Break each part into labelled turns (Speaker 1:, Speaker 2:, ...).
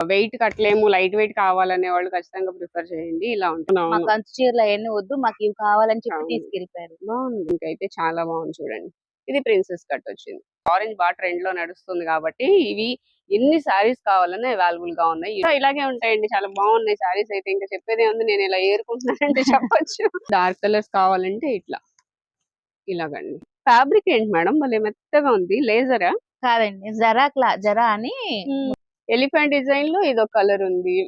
Speaker 1: Wait కట్టలేము light weight కావాలనే వాళ్ళు ఖచ్చితంగా ప్రిఫర్ చేయండి. ఇలా ఉంటుంది
Speaker 2: మాకు చీరలు అవన్నీ వద్దు మాకు ఇవి కావాలని చెప్పి
Speaker 1: అవును.
Speaker 2: తీసుకెళ్ళిపోయారు
Speaker 1: బాగుంది. ఇంకైతే చాలా బాగుంది చూడండి. ఇది ప్రిన్సెస్ కట్ వచ్చింది. ఆరెంజ్ బాగా ట్రెండ్లో నడుస్తుంది కాబట్టి ఇవి ఎన్ని సారీస్ కావాలన్నా అవైలబుల్గా ఉన్నాయి. ఇలాగే ఉంటాయండి. చాలా బాగున్నాయి సారీస్ అయితే. ఇంకా చెప్పేదే ఉంది. నేను ఇలా ఏరుకుంటున్నానంటే చెప్పొచ్చు. డార్క్ కలర్స్ కావాలంటే ఇట్లా. ఇలాగండి. ఫ్యాబ్రిక్ ఏంటి మేడం? భలే మెత్తగా ఉంది. లేజరా?
Speaker 2: కాదండి. జరా క్లా జరా అని
Speaker 1: ఎలిఫెంట్ డిజైన్లో ఇది ఒక కలర్ ఉంది.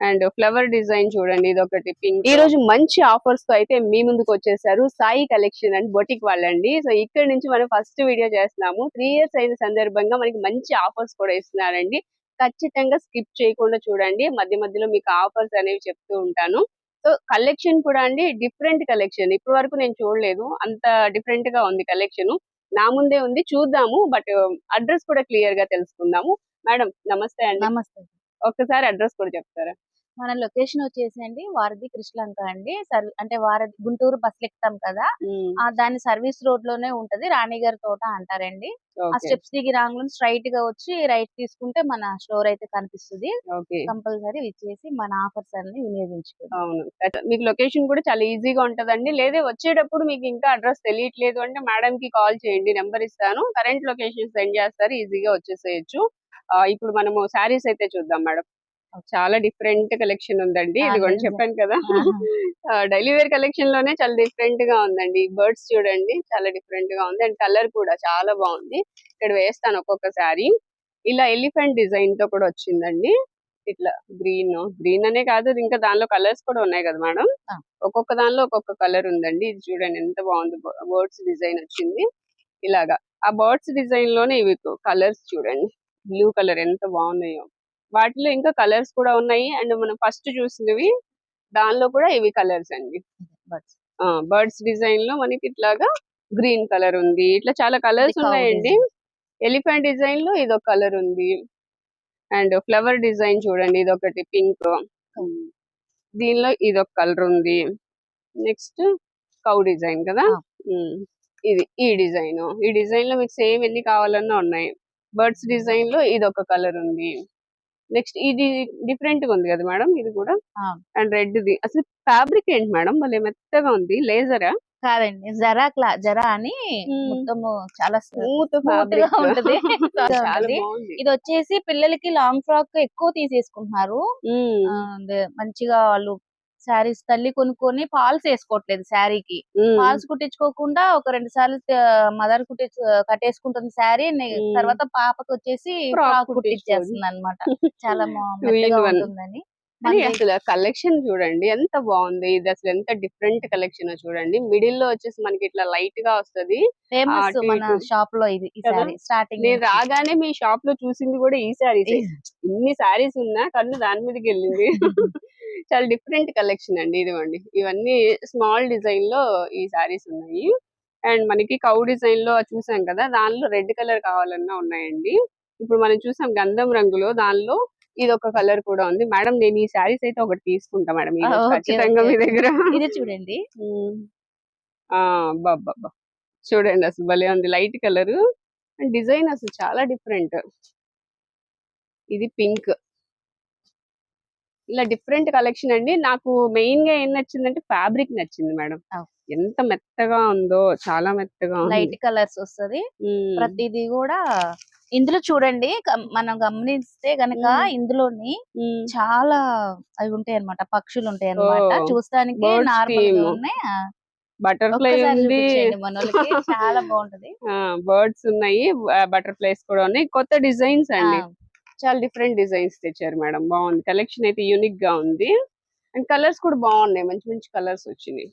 Speaker 1: అండ్ ఫ్లవర్ డిజైన్ చూడండి ఇది ఒకటి పింక్. ఈ రోజు మంచి ఆఫర్స్తో అయితే మీ ముందుకు వచ్చేసారు సాయి కలెక్షన్ అండ్ బొటిక్ వాళ్ళండి. సో ఇక్కడ నుంచి మనం ఫస్ట్ వీడియో చేస్తున్నాము. త్రీ ఇయర్స్ అయిన సందర్భంగా మనకి మంచి ఆఫర్స్ కూడా ఇస్తున్నారండి. ఖచ్చితంగా స్కిప్ చేయకుండా చూడండి. మధ్య మధ్యలో మీకు ఆఫర్స్ అనేవి చెప్తూ ఉంటాను. సో కలెక్షన్ కూడా అండి డిఫరెంట్ కలెక్షన్. ఇప్పటి వరకు నేను చూడలేదు. అంత డిఫరెంట్గా ఉంది కలెక్షన్. నా ముందే ఉంది. చూద్దాము. బట్ అడ్రస్ కూడా క్లియర్గా తెలుసుకుందాము. మేడం నమస్తే అండి.
Speaker 2: నమస్తే.
Speaker 1: ఒక్కసారి అడ్రస్ కూడా చెప్తారా?
Speaker 2: మన లొకేషన్ వచ్చేసి అండి వారధి కృష్ణలంక అండి. అంటే వారధి గుంటూరు బస్సులు ఎక్కుతాం కదా? ఆ దాని సర్వీస్ రోడ్లోనే ఉంటది రాణిగారి తోట అంటారండి. ఆ స్టెప్స్ దిగి రాంగ్ స్ట్రైట్గా వచ్చి రైట్ తీసుకుంటే మన స్టోర్ అయితే కనిపిస్తుంది. కంపల్సరీ ఇచ్చేసి మన ఆఫర్స్ అన్ని వినియోగించుకోండి.
Speaker 1: కరెక్ట్. మీకు లొకేషన్ కూడా చాలా ఈజీగా ఉంటదండి. లేదే వచ్చేటప్పుడు మీకు ఇంకా అడ్రస్ తెలియట్లేదు అంటే మేడం కి కాల్ చేయండి. నెంబర్ ఇస్తాను. కరెంట్ లొకేషన్ సెండ్ చేస్తారు. ఈజీగా వచ్చేసేయచ్చు. ఇప్పుడు మనము శారీస్ అయితే చూద్దాం మేడం. చాలా డిఫరెంట్ కలెక్షన్ ఉందండి. ఇదిగోండి
Speaker 2: నిజం.
Speaker 1: చెప్పాను కదా. డైలీ వేర్ కలెక్షన్లోనే చాలా డిఫరెంట్గా ఉందండి. బర్డ్స్ చూడండి చాలా డిఫరెంట్గా ఉంది. అండ్ కలర్ కూడా చాలా బాగుంది. ఇక్కడ వేస్తాను ఒక్కొక్క శారీ. ఇలా ఎలిఫెంట్ డిజైన్తో కూడా వచ్చిందండి. ఇట్లా గ్రీన్ గ్రీన్ అనే కాదు ఇంకా దానిలో కలర్స్ కూడా ఉన్నాయి కదా మేడం. ఒక్కొక్క దానిలో ఒక్కొక్క కలర్ ఉందండి. ఇది చూడండి ఎంత బాగుంది. బర్డ్స్ డిజైన్ వచ్చింది. ఇలాగా. ఆ బర్డ్స్ డిజైన్లోనే ఇవి కలర్స్ చూడండి. బ్లూ కలర్ ఎంత బాగున్నాయో. వాటిలో ఇంకా కలర్స్ కూడా ఉన్నాయి. అండ్ మనం ఫస్ట్ చూసినవి దానిలో కూడా ఇవి కలర్స్ అండి. బర్డ్స్. డిజైన్లో మనకి ఇట్లాగా గ్రీన్ కలర్ ఉంది. ఇట్లా చాలా కలర్స్ ఉన్నాయండి. Elephant design. లో ఇది ఒక కలర్ ఉంది. అండ్ ఫ్లవర్ డిజైన్ చూడండి ఇది ఒకటి పింక్ దీనిలో ఇది ఒక కలర్ ఉంది. నెక్స్ట్ కౌ డిజైన్ కదా? ఇది ఈ డిజైన్. ఈ డిజైన్లో మీకు సేమ్ ఎన్ని కావాలన్నా ఉన్నాయి. బర్డ్స్ డిజైన్లో ఇది ఒక కలర్ ఉంది. నెక్స్ట్ ఇది డిఫరెంట్గా ఉంది కదా మేడం ఇది కూడా. అండ్ రెడ్ ది. అసలు ఫ్యాబ్రిక్ ఏంటి మేడం? భలే మెత్తగా ఉంది. లేజరా?
Speaker 2: కాదండి. జరా క్లా జరా అని. మొత్తము చాలా స్మూత్గా ఉంటది. ఇది వచ్చేసి పిల్లలకి లాంగ్ ఫ్రాక్ ఎక్కువ తీసేసుకుంటున్నారు. మంచిగా వాళ్ళు శారీస్ తల్లి కొనుక్కొని పాల్స్ వేసుకోవట్లేదు శారీకి. పాల్స్ కుట్టించుకోకుండా ఒక రెండు సార్లు మదర్ కుట్టి కట్టేసుకుంటుంది శారీ. తర్వాత పాపకి వచ్చేసి ఫ్రాక్. కుట్టించేస్తుంది అనమాట చాలా. ఉంటుందని. మనది
Speaker 1: అసలు కలెక్షన్ చూడండి ఎంత బాగుంది. ఇది అసలు ఎంత డిఫరెంట్ కలెక్షన్ చూడండి. మిడిల్లో వచ్చేసి మనకి ఇట్లా లైట్గా వస్తది
Speaker 2: మన. షాప్లో ఇది స్టార్టింగ్
Speaker 1: నేను రాగానే మీ షాప్లో చూసింది కూడా ఈ శారీస్. ఇన్ని శారీస్ ఉన్నా కన్ను దాని మీదకి వెళ్ళింది. చాలా డిఫరెంట్ కలెక్షన్ అండి ఇదిగోండి ఇవన్నీ స్మాల్ డిజైన్లో ఈ శారీస్ ఉన్నాయి. అండ్ మనకి కౌ డిజైన్లో చూసాం కదా దానిలో రెడ్ కలర్ కావాలన్నా ఉన్నాయండి. ఇప్పుడు మనం చూసాం గంధం రంగులో దానిలో ఇది ఒక కలర్ కూడా ఉంది. మేడం నేను ఈ శారీస్ అయితే ఒకటి తీసుకుంటా మేడం ఖచ్చితంగా మీ. దగ్గర.
Speaker 2: ఇది చూడండి.
Speaker 1: ఉమ్. ఆ బాబా చూడండి అసలు భలే ఉంది. Light colour. అండ్ డిజైన్ అసలు చాలా డిఫరెంట్. ఇది పింక్. ఇలా డిఫరెంట్ కలెక్షన్ అండి. నాకు మెయిన్గా ఏం నచ్చిందంటే ఫ్యాబ్రిక్ నచ్చింది మేడం. ఎంత మెత్తగా ఉందో చాలా మెత్తగా ఉంది.
Speaker 2: లైట్ కలర్స్ వస్తది. ప్రతిదీ కూడా ఇందులో చూడండి మనం గమనిస్తే గనక. ఇందులోని. చాలా అవి ఉంటాయి అన్నమాట పక్షులు ఉంటాయి అన్నమాట
Speaker 1: ఓ,
Speaker 2: చూస్తానికి
Speaker 1: నార్మల్గా.
Speaker 2: ఉన్నాయి.
Speaker 1: బటర్ఫ్లై ఉంది.
Speaker 2: చాలా బాగుంటది.
Speaker 1: బర్డ్స్ ఉన్నాయి. బటర్ఫ్లైస్ కూడా ఉన్నాయి. కొత్త డిజైన్స్ అండి. చాలా డిఫరెంట్ డిజైన్స్ తెచ్చారు మేడం. బాగుంది. కలెక్షన్ అయితే యూనిక్గా ఉంది. అండ్ కలర్స్ కూడా బాగున్నాయి. మంచి మంచి కలర్స్ వచ్చినాయి.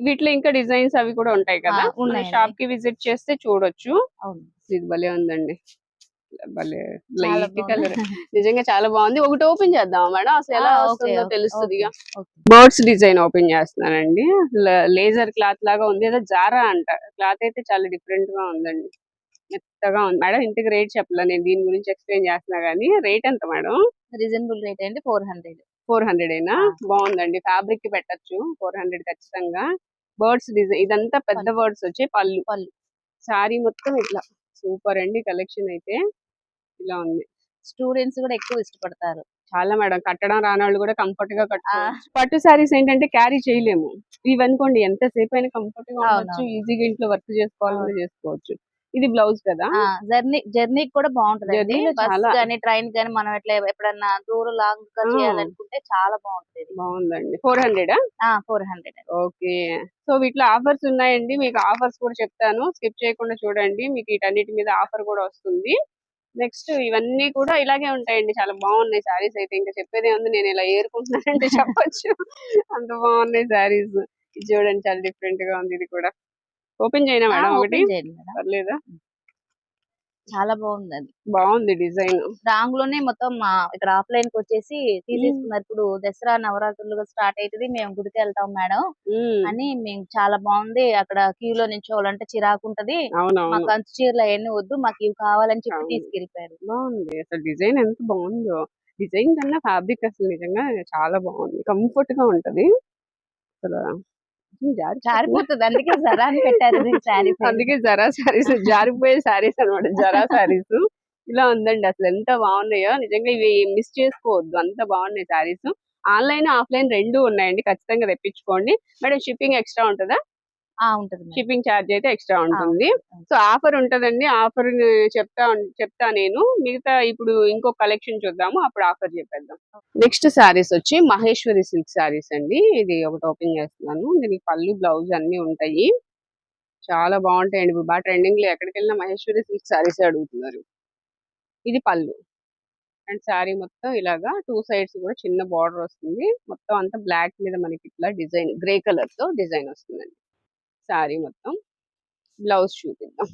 Speaker 1: వీటిలో ఇంకా డిజైన్స్ అవి కూడా ఉంటాయి కదా?
Speaker 2: ఆ, ఉన్నాయండి.
Speaker 1: షాప్కి విజిట్ చేస్తే చూడొచ్చు. ఇది భలే ఉందండి. భలే లైట్. కలర్ నిజంగా చాలా బాగుంది. ఒకటి ఓపెన్ చేద్దాం మేడం? అసలు ఎలా వస్తుందో తెలుస్తుంది. బర్డ్స్ డిజైన్ ఓపెన్ చేస్తున్నానండి. లేజర్ క్లాత్ లాగా ఉంది. ఏదో జారా అంట. క్లాత్ అయితే చాలా డిఫరెంట్గా ఉందండి. మెత్తగా ఉంది. మేడం ఇంతకు రేట్ చెప్పలే. నేను దీని గురించి ఎక్స్ప్లెయిన్ చేస్తున్నా గానీ రేట్ ఎంత మేడం?
Speaker 2: రీజనబుల్ రేట్ అండి ఫోర్ హండ్రెడ్.
Speaker 1: ఫోర్ హండ్రెడ్ అయినా. బాగుందండి. ఫ్యాబ్రిక్కి పెట్టచ్చు. ఫోర్ హండ్రెడ్ ఖచ్చితంగా. బర్డ్స్ డిజైన్ ఇదంతా పెద్ద. బర్డ్స్ వచ్చి పళ్ళు.
Speaker 2: పళ్ళు.
Speaker 1: సారీ మొత్తం ఇట్లా. సూపర్ అండి కలెక్షన్ అయితే. ఇలా ఉంది.
Speaker 2: స్టూడెంట్స్ కూడా ఎక్కువ ఇష్టపడతారు.
Speaker 1: చాలా మేడం. కట్టడం రాని వాళ్ళు కూడా కంఫర్ట్గా కట్టుకోవచ్చు. పట్టు సారీస్ ఏంటంటే క్యారీ చేయలేము. ఇవి అనుకోండి ఎంతసేపు అయినా కంఫర్ట్గా ఉండొచ్చు. ఈజీగా ఇంట్లో వర్క్ చేసుకోవాలన్నా చేసుకోవచ్చు. ఇది బ్లౌజ్ కదా?
Speaker 2: జర్నీ జర్నీ కూడా బాగుంటది బస్ కానీ ట్రైన్ కానీ మనం ఎట్లా ఎప్పుడన్నా దూరం
Speaker 1: లాంగ్గా.
Speaker 2: చేయాలనుకుంటే చాలా బాగుంటది
Speaker 1: బాగుందండి. Four hundred
Speaker 2: four hundred
Speaker 1: okay. So వీటిలో ఆఫర్స్ ఉన్నాయండి. మీకు ఆఫర్స్ కూడా చెప్తాను. స్కిప్ చేయకుండా చూడండి. మీకు వీటన్నిటి మీద ఆఫర్ కూడా వస్తుంది. నెక్స్ట్ ఇవన్నీ కూడా ఇలాగే ఉంటాయండి. చాలా బాగున్నాయి శారీస్ అయితే. ఇంకా చెప్పేదే ఉంది. నేను ఇలా ఏరుకుంటున్నానంటే చెప్పొచ్చు. అంత బాగున్నాయి శారీస్ ఇది చూడండి చాలా డిఫరెంట్గా ఉంది. ఇది కూడా ఓపెన్ చేయనా మేడం ఒకటి? పర్లేదా?
Speaker 2: చాలా బాగుంది అది
Speaker 1: బాగుంది డిజైన్.
Speaker 2: రాంగ్లోనే మొత్తం ఇక్కడ ఆఫ్లైన్కి వచ్చేసి తీసేసుకున్నారు. ఇప్పుడు దసరా నవరాత్రులు స్టార్ట్ అవుతుంది మేము గుడికి వెళ్తాం మేడం. అని మేము చాలా బాగుంది. అక్కడ క్యూ లో నిల్చోవాలంటే చిరాకు ఉంటది. మాకు అంచు చీరలు అవన్నీ వద్దు. మాకు ఇవి కావాలని చెప్పి. తీసుకెళ్ళిపోయారు
Speaker 1: బాగుంది. అసలు డిజైన్ ఎంత బాగుందో. డిజైన్ కన్నా ఫ్యాబ్రిక్ అసలు నిజంగా చాలా బాగుంది. కంఫర్ట్గా ఉంటది. అసలు
Speaker 2: జారిపోతుంది. అందుకే జరా అని పెట్టారు
Speaker 1: అందుకే జరా శారీస్ జారిపోయే శారీస్ అన్నమాట జరా శారీస్. ఇలా ఉందండి అసలు ఎంత బాగున్నాయో. నిజంగా ఇవి మిస్ చేసుకోవద్దు. అంత బాగున్నాయి శారీస్. ఆన్లైన్ ఆఫ్లైన్ రెండు ఉన్నాయండి. ఖచ్చితంగా తెప్పించుకోండి. మేడం షిప్పింగ్ ఎక్స్ట్రా ఉంటుందా. షిప్పింగ్ ఛార్జ్ అయితే ఎక్స్ట్రా ఉంటుంది. సో ఆఫర్ ఉంటదండి. ఆఫర్ చెప్తా చెప్తా నేను. మిగతా ఇప్పుడు ఇంకో కలెక్షన్ చూద్దాము. అప్పుడు ఆఫర్ చెప్పేద్దాం. నెక్స్ట్ శారీస్ వచ్చి మహేశ్వరి సిల్క్ శారీస్ అండి. ఇది ఒకటి ఓపెన్ చేస్తున్నాను. దీనికి పళ్ళు బ్లౌజ్ అన్ని ఉంటాయి. చాలా బాగుంటాయండి. ఇప్పుడు బాగా ట్రెండింగ్లో ఎక్కడికి వెళ్ళినా మహేశ్వరి సిల్క్ శారీస్ అడుగుతున్నారు. ఇది పళ్ళు. అండ్ శారీ మొత్తం ఇలాగా టూ సైడ్స్ కూడా చిన్న బార్డర్ వస్తుంది. మొత్తం అంతా బ్లాక్ మీద మనకి ఇట్లా డిజైన్ గ్రే కలర్తో డిజైన్ వస్తుందండి. శారీ మొత్తం బ్లౌజ్ చూపిద్దాం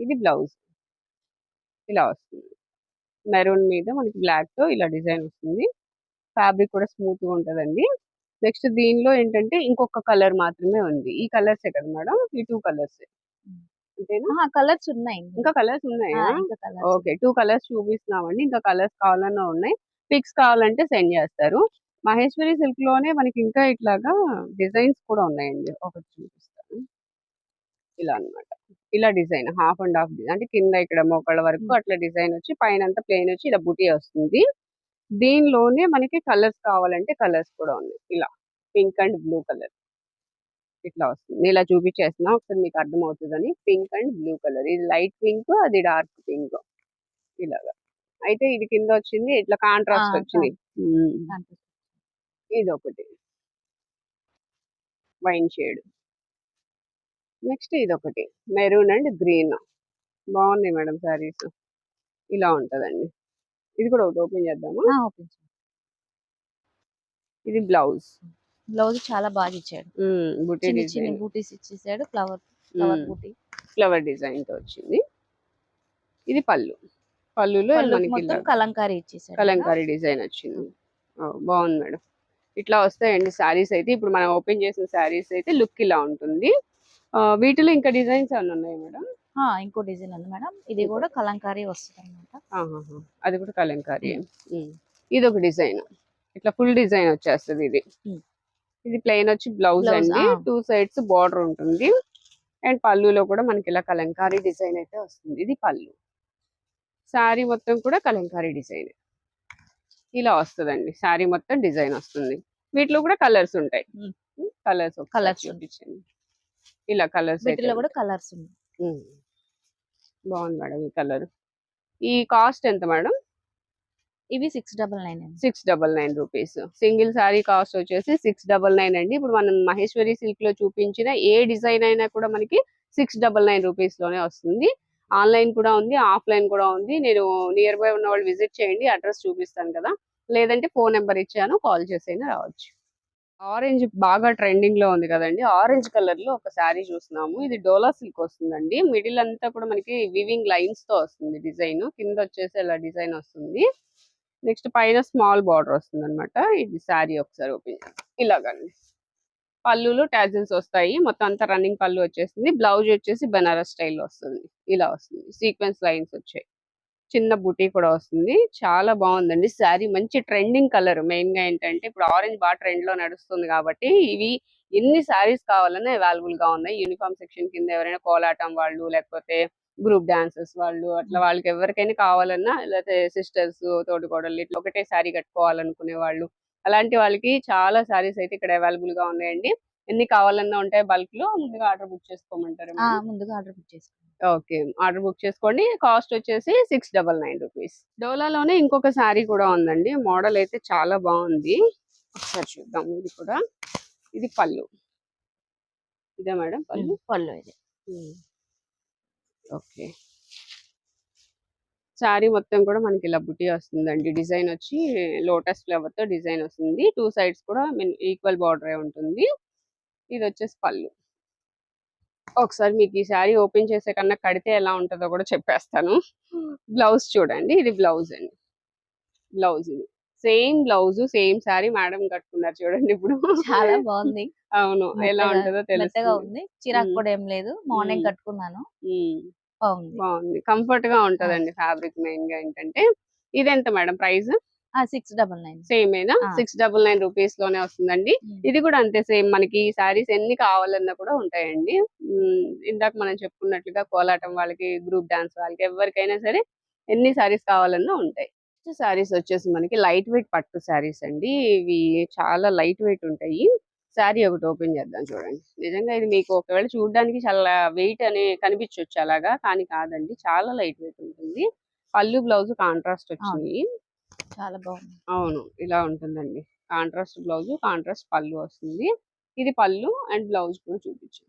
Speaker 1: ఇది బ్లౌజ్. ఇలా వస్తుంది. మెరూన్ మీద మనకి బ్లాక్తో ఇలా డిజైన్ వస్తుంది. ఫ్యాబ్రిక్ కూడా స్మూత్గా ఉంటదండి. నెక్స్ట్ దీనిలో ఏంటంటే ఇంకొక కలర్ మాత్రమే ఉంది. ఈ కలర్స్ కదా మేడం? ఈ టూ కలర్స్. అంతేనా?
Speaker 2: కలర్స్ ఉన్నాయి
Speaker 1: ఇంకా కలర్స్ ఉన్నాయా? ఓకే టూ కలర్స్ చూపిస్తున్నామండి. ఇంకా కలర్స్ కావాలన్నా ఉన్నాయి. పిక్స్ కావాలంటే సెండ్ చేస్తారు. మహేశ్వరి సిల్క్లోనే మనకి ఇంకా ఇట్లాగా డిజైన్స్ కూడా ఉన్నాయండి. ఒకటి చూపిస్తాను. ఇలా అన్నమాట. ఇలా design half and half design అంటే కింద ఇక్కడ మోకాళ్ళ వరకు. అట్లా డిజైన్ వచ్చి పైన అంతా ప్లెయిన్ వచ్చి ఇలా బుటీ వస్తుంది. దీనిలోనే మనకి కలర్స్ కావాలంటే కలర్స్ కూడా ఉన్నాయి. ఇలా పింక్ అండ్ బ్లూ కలర్. ఇట్లా వస్తుంది. ఇలా చూపించేస్తున్నా. ఒకసారి మీకు అర్థమవుతుందని. Pink and blue colour. ఇది లైట్ పింక్ అది డార్క్ పింక్. ఇలాగా. అయితే ఇది కింద వచ్చింది. ఇట్లా కాంట్రాస్ట్ వచ్చింది. ఇది ఒకటి వైన్ షేడ్. నెక్స్ట్ ఇది ఒకటి మెరూన్ అండ్ గ్రీన్. బాగున్నాయి మేడం శారీస్. ఇలా ఉంటదండి. ఇది కూడా ఒకటి ఓపెన్ చేద్దాము?
Speaker 2: ఓపెన్
Speaker 1: ఇది బ్లౌజ్.
Speaker 2: బ్లౌజ్ చాలా బాగా ఇచ్చాడు.
Speaker 1: బుటీ డిజైన్.
Speaker 2: బూటీస్ ఇచ్చేసాడు. ఫ్లవర్ ఫ్లవర్ బూటీ.
Speaker 1: ఫ్లవర్ డిజైన్తో వచ్చింది. ఇది పళ్ళు. పళ్ళులో మనకి
Speaker 2: కలంకారీ ఇచ్చేసాడు
Speaker 1: కలంకారీ డిజైన్ వచ్చింది. బాగుంది మేడం. ఇట్లా వస్తాయండి శారీస్ అయితే. ఇప్పుడు మనం ఓపెన్ చేసిన శారీస్ అయితే లుక్ ఇలా ఉంటుంది. వీటిలో ఇంకా డిజైన్స్ ఏమైనా ఉన్నాయి మేడం?
Speaker 2: ఇంకో డిజైన్ ఉంది మేడం. ఇది కూడా కలంకారీ వస్తుంది అనమాట.
Speaker 1: అది కూడా కలంకారీ. ఇది ఒక డిజైన్. ఇట్లా ఫుల్ డిజైన్ వచ్చేస్తుంది ఇది. ఇది ప్లెయిన్ వచ్చి బ్లౌజ్? అండి. టూ సైడ్స్ బార్డర్ ఉంటుంది. అండ్ పళ్ళులో కూడా మనకి ఇలా కలంకారీ డిజైన్ అయితే వస్తుంది. ఇది పళ్ళు. శారీ మొత్తం కూడా కలంకారీ డిజైన్. ఇలా వస్తుందండి. శారీ మొత్తం డిజైన్ వస్తుంది. వీటిలో కూడా కలర్స్ ఉంటాయి. కలర్స్
Speaker 2: Colours
Speaker 1: చూపించండి. ఇలా కలర్స్
Speaker 2: వీటిలో కూడా కలర్స్ ఉన్నాయి
Speaker 1: బాగుంది మేడం ఈ కలర్. ఈ కాస్ట్ ఎంత మేడం?
Speaker 2: ఇవి six double nine
Speaker 1: six double nine rupees. Single saree cost వచ్చేసి సిక్స్ డబల్ నైన్ అండి. ఇప్పుడు మనం మహేశ్వరి సిల్క్లో చూపించిన ఏ డిజైన్ అయినా కూడా మనకి సిక్స్ డబల్ నైన్ రూపీస్లోనే వస్తుంది. ఆన్లైన్ కూడా ఉంది ఆఫ్లైన్ కూడా ఉంది. నేను నియర్ బై ఉన్న వాళ్ళు విజిట్ చేయండి అడ్రస్ చూపిస్తాను కదా. లేదంటే ఫోన్ నెంబర్ ఇచ్చాను కాల్ చేసైనా రావచ్చు. ఆరెంజ్ బాగా ట్రెండింగ్లో ఉంది కదండి ఆరెంజ్ కలర్లో ఒక శారీ చూస్తున్నాము. ఇది డోలా సిల్క్ వస్తుందండి. మిడిల్ అంతా కూడా మనకి వివింగ్ లైన్స్తో వస్తుంది డిజైన్. కింద వచ్చేసి ఇలా డిజైన్ వస్తుంది. నెక్స్ట్ పైన స్మాల్ బార్డర్ వస్తుంది అనమాట ఇది శారీ ఒకసారి ఓపెన్ ఇలాగండి. పళ్ళులు టాజిల్స్ వస్తాయి. మొత్తం అంతా రన్నింగ్ పళ్ళు వచ్చేసింది. బ్లౌజ్ వచ్చేసి బెనారస్ స్టైల్లో వస్తుంది. ఇలా వస్తుంది. సీక్వెన్స్ లైన్స్ వచ్చాయి. చిన్న బుటీ కూడా వస్తుంది. చాలా బాగుందండి. శారీ మంచి ట్రెండింగ్ కలర్ మెయిన్గా ఏంటంటే ఇప్పుడు ఆరెంజ్ బాగా ట్రెండ్లో నడుస్తుంది కాబట్టి ఇవి ఎన్ని శారీస్ కావాలన్నా అవైలబుల్గా ఉన్నాయి. యూనిఫామ్ సెక్షన్ కింద ఎవరైనా కోలాటం వాళ్ళు లేకపోతే గ్రూప్ డాన్సర్స్ వాళ్ళు అట్లా వాళ్ళకి ఎవరికైనా కావాలన్నా లేకపోతే సిస్టర్స్ తోటికోడళ్ళు ఇట్లా ఒకటే శారీ కట్టుకోవాలనుకునే వాళ్ళు అలాంటి వాళ్ళకి చాలా శారీస్ అయితే ఇక్కడ అవైలబుల్గా ఉన్నాయండి. ఎన్ని కావాలన్నా ఉంటాయి బల్క్లో ముందుగా ఆర్డర్ బుక్ చేసుకోమంటారు
Speaker 2: ముందుగా ఆర్డర్ బుక్ చేసుకోండి
Speaker 1: ఓకే. ఆర్డర్ బుక్ చేసుకోండి. కాస్ట్ వచ్చేసి సిక్స్ డబల్ నైన్ రూపీస్. డోలాలోనే ఇంకొక శారీ కూడా ఉందండి. మోడల్ అయితే చాలా బాగుంది. ఒకసారి చూద్దాం. ఇది కూడా. ఇది పళ్ళు. ఇదే మేడం పళ్ళు?
Speaker 2: పళ్ళు ఇది.
Speaker 1: ఓకే. శారీ మొత్తం కూడా మనకి ఇలా బుటీ వస్తుందండి. డిజైన్ వచ్చి లోటస్ ఫ్లవర్తో డిజైన్ వస్తుంది. టూ సైడ్స్ కూడా ఈక్వల్ బార్డర్ ఉంటుంది. ఇది వచ్చేసి పళ్ళు. ఒకసారి మీకు ఈ శారీ ఓపెన్ చేసే కన్నా కడితే ఎలా ఉంటుందో కూడా చెప్పేస్తాను. బ్లౌజ్ చూడండి ఇది బ్లౌజ్ అండి. బ్లౌజ్ ఇది. Same blouse same saree madam కట్టుకున్నారు చూడండి ఇప్పుడు.
Speaker 2: చాలా బాగుంది.
Speaker 1: అవును ఎలా ఉంటుందో తెలుస్తుంది.
Speaker 2: ఉంది. చిరాకు. కూడా ఏం లేదు. మార్నింగ్. కట్టుకున్నాను. బాగుంది.
Speaker 1: బాగుంది. కంఫర్ట్గా ఉంటదండి ఫ్యాబ్రిక్ మెయిన్గా ఏంటంటే. ఇది ఎంత madam price
Speaker 2: six double nine
Speaker 1: same ఏనా. సిక్స్ డబుల్ నైన్ రూపీస్లోనే వస్తుందండి. ఇది కూడా అంతే సేమ్ మనకి సారీస్ ఎన్ని కావాలన్నా కూడా ఉంటాయండి. ఇందాక మనం చెప్పుకున్నట్లుగా కోలాటం వాళ్ళకి గ్రూప్ డాన్స్ వాళ్ళకి ఎవరికైనా సరే ఎన్ని సారీస్ కావాలన్నా ఉంటాయి. సారీస్ వచ్చేసి మనకి లైట్ వెయిట్ పట్టు సారీస్ అండి. ఇవి చాలా లైట్ వెయిట్ ఉంటాయి. శారీ ఒకటి ఓపెన్ చేద్దాం చూడండి. నిజంగా ఇది మీకు ఒకవేళ చూడడానికి చాలా వెయిట్ అని కనిపించవచ్చు అలాగా కానీ కాదండి. చాలా లైట్ వెయిట్ ఉంటుంది. పళ్ళు బ్లౌజ్ కాంట్రాస్ట్ వచ్చింది
Speaker 2: చాలా బాగుంది.
Speaker 1: అవును. ఇలా ఉంటుందండి. కాంట్రాస్ట్ బ్లౌజ్ కాంట్రాస్ట్ పళ్ళు వస్తుంది. ఇది పళ్ళు అండ్ బ్లౌజ్ కూడా చూపించు.